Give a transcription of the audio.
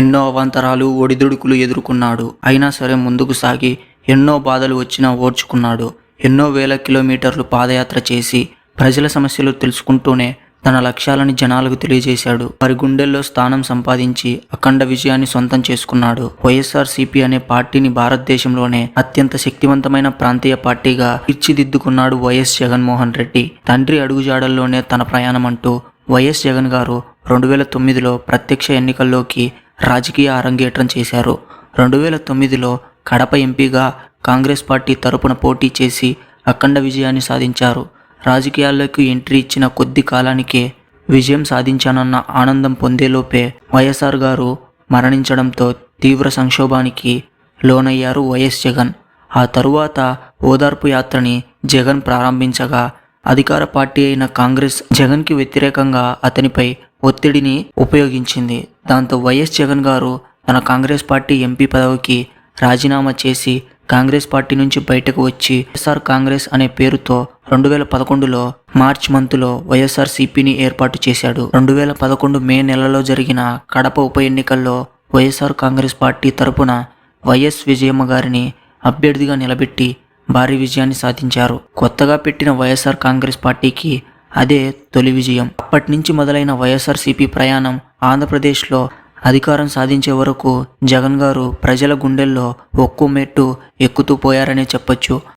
ఎన్నో అవాంతరాలు ఒడిదుడుకులు ఎదుర్కొన్నాడు. అయినా సరే ముందుకు సాగి ఎన్నో బాధలు వచ్చినా ఓర్చుకున్నాడు. ఎన్నో వేల కిలోమీటర్లు పాదయాత్ర చేసి ప్రజల సమస్యలు తెలుసుకుంటూనే తన లక్ష్యాలని జనాలకు తెలియజేశాడు. వారి గుండెల్లో స్థానం సంపాదించి అఖండ విజయాన్ని సొంతం చేసుకున్నాడు. వైఎస్ఆర్ సిపి అనే పార్టీని భారతదేశంలోనే అత్యంత శక్తివంతమైన ప్రాంతీయ పార్టీగా తీర్చిదిద్దుకున్నాడు వైఎస్ జగన్మోహన్ రెడ్డి. తండ్రి అడుగుజాడల్లోనే తన ప్రయాణం అంటూ వైఎస్ జగన్ గారు రెండు వేల తొమ్మిదిలో ప్రత్యక్ష ఎన్నికల్లోకి రాజకీయ అరంగేట్రం చేశారు. రెండు వేల తొమ్మిదిలో కడప ఎంపీగా కాంగ్రెస్ పార్టీ తరపున పోటీ చేసి అఖండ విజయాన్ని సాధించారు. రాజకీయాల్లోకి ఎంట్రీ ఇచ్చిన కొద్ది కాలానికే విజయం సాధించానన్న ఆనందం పొందేలోపే వైఎస్ఆర్ గారు మరణించడంతో తీవ్ర సంక్షోభానికి లోనయ్యారు వైఎస్ జగన్. ఆ తరువాత ఓదార్పు యాత్రని జగన్ ప్రారంభించగా అధికార పార్టీ అయిన కాంగ్రెస్ జగన్కి వ్యతిరేకంగా అతనిపై ఒత్తిడిని ఉపయోగించింది. దాంతో వైఎస్ జగన్ గారు తన కాంగ్రెస్ పార్టీ ఎంపీ పదవికి రాజీనామా చేసి కాంగ్రెస్ పార్టీ నుంచి బయటకు వచ్చి వైఎస్ఆర్ కాంగ్రెస్ అనే పేరుతో రెండు వేల పదకొండులో మార్చ్ మంత్లో వైఎస్ఆర్ సిపిని ఏర్పాటు చేశాడు. రెండు వేల పదకొండు మే నెలలో జరిగిన కడప ఉప ఎన్నికల్లో వైఎస్ఆర్ కాంగ్రెస్ పార్టీ తరపున వైఎస్ విజయమ్మ గారిని అభ్యర్థిగా నిలబెట్టి భారీ విజయాన్ని సాధించారు. కొత్తగా పెట్టిన వైఎస్ఆర్ కాంగ్రెస్ పార్టీకి అదే తొలి విజయం. అప్పటి నుంచి మొదలైన వైఎస్ఆర్సీపీ ప్రయాణం ఆంధ్రప్రదేశ్లో అధికారం సాధించే వరకు జగన్ గారు ప్రజల గుండెల్లో ఒక్కో మెట్టు ఎక్కుతూ పోయారనే చెప్పొచ్చు.